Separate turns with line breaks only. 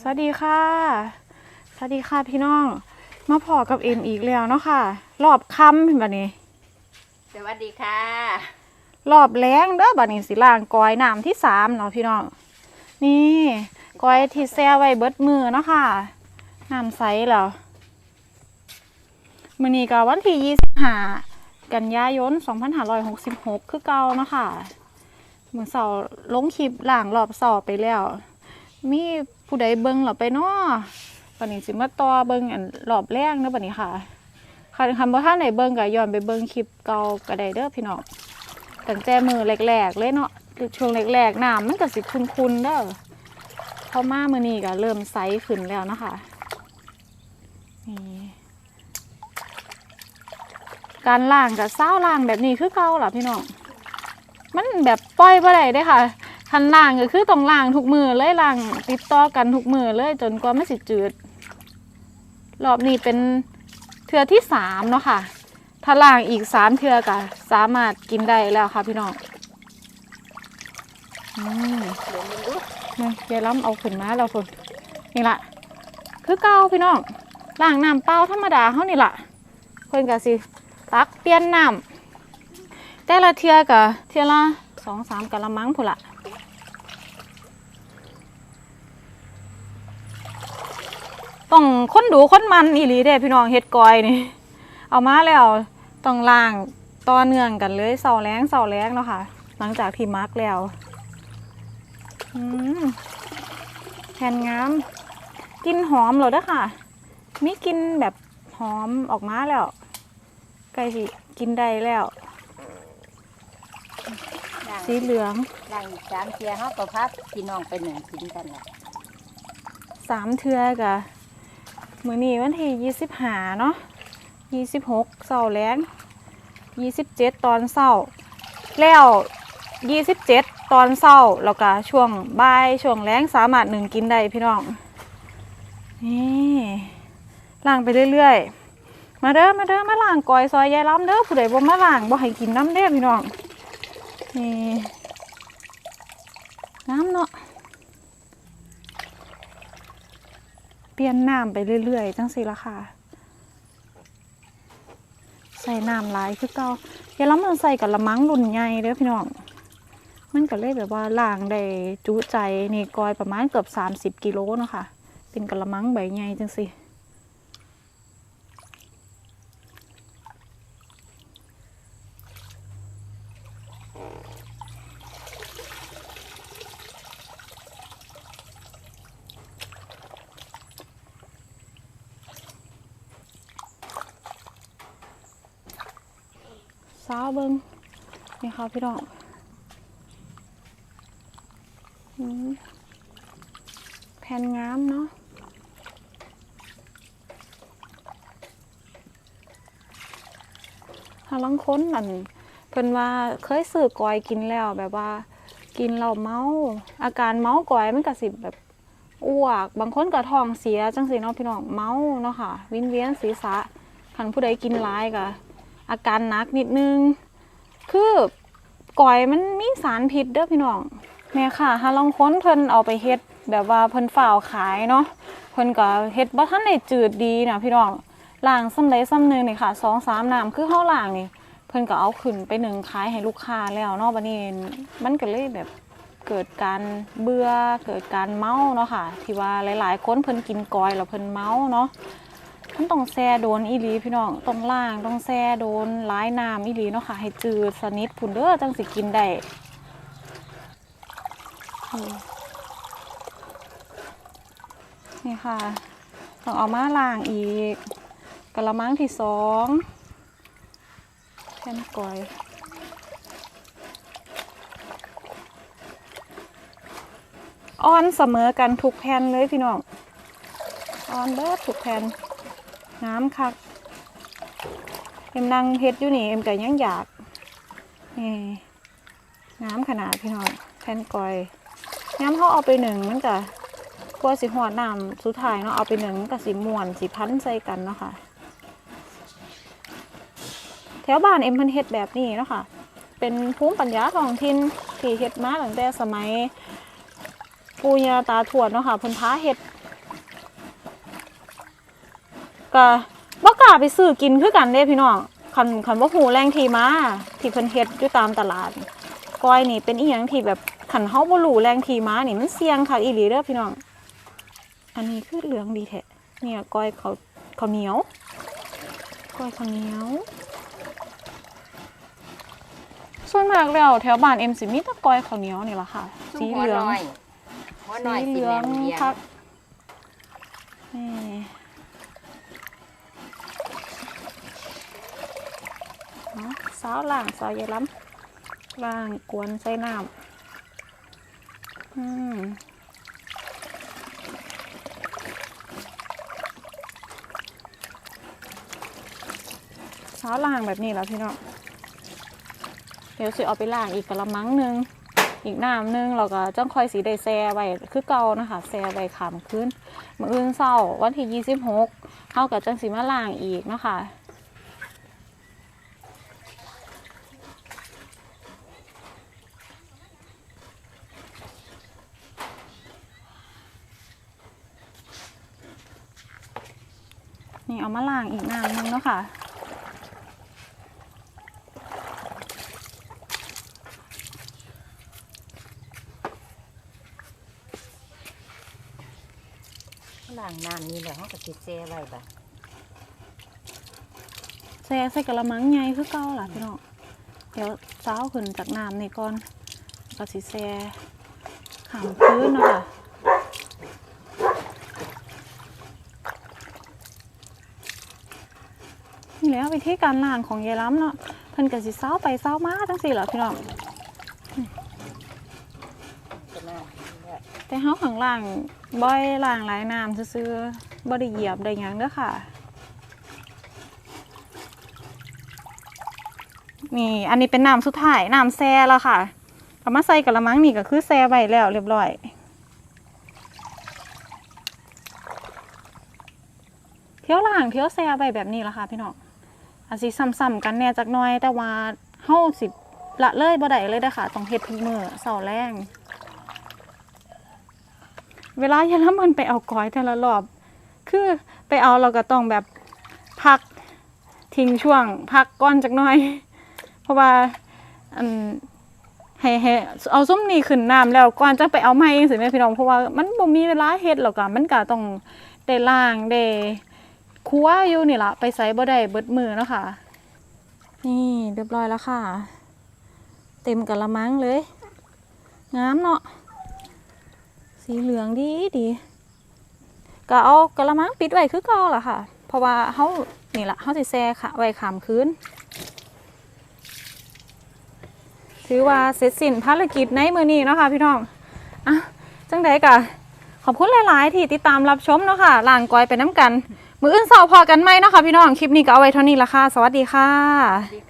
สวัสดีค่ะ สวัสดีค่ะพี่น้อง มาพอกับเอ็มอีกแล้วเนาะค่ะ รอบค่ำเห็นบัดนี้
สวัสดีค่ะ
รอบแรงเด้อบัดนี้สิล่างกอยน้ำที่สามเนาะพี่น้อง นี่กอยที่แซ่ไว้เบิดมือเนาะค่ะ น้ำใสแล้วมื้อนี้ก็วันที่ยี่สิบห้ากันยายน 2566 คือเก่าเนาะค่ะ มื้อเสาร์ลงคลิปล่างรอบเสาร์ไปแล้ว มี ผู้ใดเบิ่งเหรอไปเนาะบัดนี้สิมาต่อเบิ่งอันรอบแรกเนาะบัดนี้ค่ะคันคำว่าท่านไหนเบิ่งก็ย้อนไปเบิ่งคลิปเก่าก็ได้เด้อพี่น้องตั้งแต่มือแรกๆเลยเนาะช่วงแรกๆน้ำมันก็สิคุนๆเด้อพอมามือนี้ก็เริ่มใสขึ้นแล้วนะคะนี่การล่างกับเศร้าล่างแบบนี้คือเก่าล่ะพี่น้องมันแบบปล่อยไปได้เด้ค่ะ คันล่างก็คือต้องล่างทุกมือเลยล่างติดต่อกันทุกมือเลยจนกว่าไม่สิจืด รอบนี้เป็นเทือที่สามเนาะค่ะ ถ้าล่างอีกสามเทือกะสามารถกินได้แล้วค่ะพี่น้อง
เดี๋ยวมึงดู
นี่ยายล้ำเอาขึ้นมาแล้วคนนี่ละคือเก่าพี่น้องล่างน้ำเปล่าธรรมดาเขานี่ละเพิ่นกะสิตักเปลี่ยนน้ำแต่ละเทือกะเทือละสองสามกะละมังพุ่นละ ต้องค้นดูค้นมันอีหลีเด้พี่น้องเฮ็ดกอยนี่ เอามาแล้วต้องล้างต่อเนื่องกันเลยเสาแรงเสาแรงเนาะค่ะ หลังจากที่มักแล้วอืมแผ่นงามกลินหอมเหรอเด้อค่ะ มีกลินแบบหอมออกมาแล้วใกล้สิกินได้แล้ว
ล่าง
สีเหลือง
ล่างอีกสามเทียเขาก็พับพี่น้องไปหนึ่งกินกันแหละ
สามเทือกะ มือนี้วันที่ยี่สิบหาเนาะยี่สิบหกเสาแรงยี่สิบเจ็ดตอนเศร้าแล้วยี่สิบเจ็ดตอนเศร้าแล้วก็ช่วงบ่ายช่วงแรงสามารถหนึ่งกินได้พี่น้องนี่ล้างไปเรื่อยๆ มาเด้อมาเด้อมาล้างกอยซอยยายล้ำเด้อผู้ใดบ่มาล้างบ่ให้กินน้ำเด้อพี่น้องนี่น้ำเนาะ ปลี่ยนน้ำไปเรื่อยๆจังสิละค่ะ ใส่น้ำหลายคือเก่าอย่าล้ำมันใส่กับละมังรุ่นใหญ่เด้อพี่น้อง มันก็เลยแบบว่าล่างได้จุใจนี่กอยประมาณเกือบ 30 กิโลเนาะค่ะ เป็นกะละมังใบใหญ่จังสิ สาวเบิงนี่ค่ะพี่น้องแผ่นงามเนาะถ้าลังค้นนั่นเพิ่นว่าเคยซื้อกอยกินแล้วแบบว่า กินเราเมา อาการเมากอยมันก็สิแบบอ้วก บางคนก็ท้องเสียจังสิเนาะพี่น้องเมาเนาะค่ะ วินเวียนศีรษะคันผู้ใดกินร้ายก็ อาการหนักนิดนึง คือก่อยมันมีสารพิษเด้อพี่น้องแม่ค่ะหาลองค้นเพิ่นเอาไปเฮ็ดแบบว่าเพิ่นฝ่าวขายเนาะเพิ่นก็เฮ็ดบ่ทันได้จืดดีนะพี่น้องล้างซ้ำใดซ้ำหนึงนี่ค่ะสองสามน้ำคือเฮาล้างนี่เพิ่นก็เอาขึ้นไปหนึ่งขายให้ลูกค้าแล้วเนาะบัดนี้มันก็เลยแบบเกิดการเบื่อเกิดการเมาเนาะค่ะ ที่ว่าหลาย ๆ คนเพิ่นกินกอยแล้วเพิ่นเมาเนาะ มันต้องแซ่โดนอีหลีพี่น้องต้องล่างต้องแซ่โดนร้ายน้ำอีหลีเนาะค่ะ ให้จืดสนิทผุนเด้อจังสิกินได้นี่ค่ะ ต้องเอามาล้างอีกกะละมังที่สองแค่นก่อยอ้อนเสมอกันทุกแผ่นเลยพี่น้องอ้อนเบิดทุกแผ่น น้ำคัก เอ็มนั่งเฮ็ดอยู่นี่ เอ็มก็ยังอยากนี่น้ำขนาดพี่น้องแผ่นกอยย้ำเขาเอาไปหนึ่งมันจะกลัวสิหอดน้ำสุดท้ายเนาะเอาไปหนึ่งมันก็สิม่วนสิพันใส่กันเนาะค่ะ แถวบ้านเอ็มเพันเฮ็ดแบบนี้เนาะค่ะ เป็นภูมิปัญญาท้องถิ่นที่เฮ็ดมาตั้งแต่สมัย ปูยาตาถวดเนาะค่ะเพิ่นพาเฮ็ด ก็บ่กล้าไปซื้อกินคือกันเด้พี่น้องคันคันบ่ฮู้แรงที่มาที่เพิ่นเฮ็ดอยู่ตามตลาดก้อยนี่เป็นอีหยังที่แบบคันเฮาบ่รู้แรงที่มานี่มันเสี่ยงค่ะอีหลีเด้อพี่น้อง อันนี้คือเหลืองดีแท้เนี่ยก้อยเขาข้าวเหนียวก้อยข้าวเหนียว ส่วนมากแล้วแถวบ้านเอ็มสิมีแตะก้อยข้าวเหนียวนี่ล่ะค่ะ
ซุ่
สี
มหัว
เหลือง
น้อยหัวน้อย
สีเห
สี
ลื
แหล
อง
มเดีย
พั
ว
กนี่เนาะ สาวล่างสาวยายล้ำล่างกวนใส่น้ำอืมสาวล่างแบบนี้แล้วพี่น้องเดี๋ยวสิเอาไปล้างอีกกระมังหนึงอีกน้ำหนึงเราก็จ้องคอยสีได้แซ่ไว้คือเก่านะคะแซ่ไว้ขามขึ้นมื้ออื่นเศร้าวันที่ยี่สิบหกเฮากับจังสีมาล้างอีกนะคะ นี่เอามาล้างอีกน้ำหนึงเนาะค่ะ
ล้างน้ำนี่แหละเขาก็สิแช่ไว้บ่ะ
แซ่ใส่กระมังใหญ่คือเก่าล่ะพี่น้องเดี๋ยวเช้าขึ้นจากน้ำนี่ก่อนก็สิแซ่ขามพื้นเนาะค่ะ นี่แล้ววิธีการล้างของยายล้ำเนาะเพิ่นก็สิเช้าไปเช้ามาจังสี่ล่ะพี่น้อง
แต่
เฮาข้างล่างบ่อยล้างหลายน้ำซื่อๆบ่ได้เหยียบได้หยังเด้อค่ะนี่อันนี้เป็นน้ำสุดท้ายน้ำแซ่แล้วค่ะเอามาใส่กระมังนี่ก็คือแซ่ไว้แล้วเรียบร้อย เที่ยวล่างเที่ยวแซ่ไว้แบบนี้ละค่ะพี่น้อง อาจสิซ้ำๆกันแน่จักหน่อยแต่ว่าเฮาสิละเลยบ่ได้เลยเด้อค่ะต้องเฮ็ดทุกมื้อเช้าแรงเวลาอย่าละมันไปเอาก้อยแต่ละรอบ คือไปเอาเราก็ต้องแบบพักทิ้งช่วง พักก้อนจักหน่อย เพราะว่าอันให้ให้เอาส้มนี่ขึ้นน้ำแล้วก่อนจะไปเอาไม้สิแม่พี่น้องเพราะว่ามันบ่มีเวลาเฮ็ดหรอกอะมันก็ต้องได้ล้างได้ คัวอยู่นี่ละไปใส่บ่ได้เบิดมือเนาะค่ะ นี่เรียบร้อยแล้วค่ะ เต็มกะละมังเลย งามเนาะ สีเหลืองดีดีก็เอากระมังปิดไว้คือเก่าล่ะค่ะ เพราะว่าเฮานี่ละเฮาสิแซ่ค่ะไว้ขามคืนถือว่าเสร็จสิ้นภารกิจในมือนี้เนาะค่ะพี่น้องอะจังใดกะขอบคุณหลาย ๆ ที่ติดตามรับชมเนาะค่ะล่างกอยไปน้ำกัน มืออื่นสาร์พอกันไหมเนาะค่ะพี่น้อง คลิปนี้ก็เอาไว้เท่านี้ละค่ะ สวัสดีค่ะ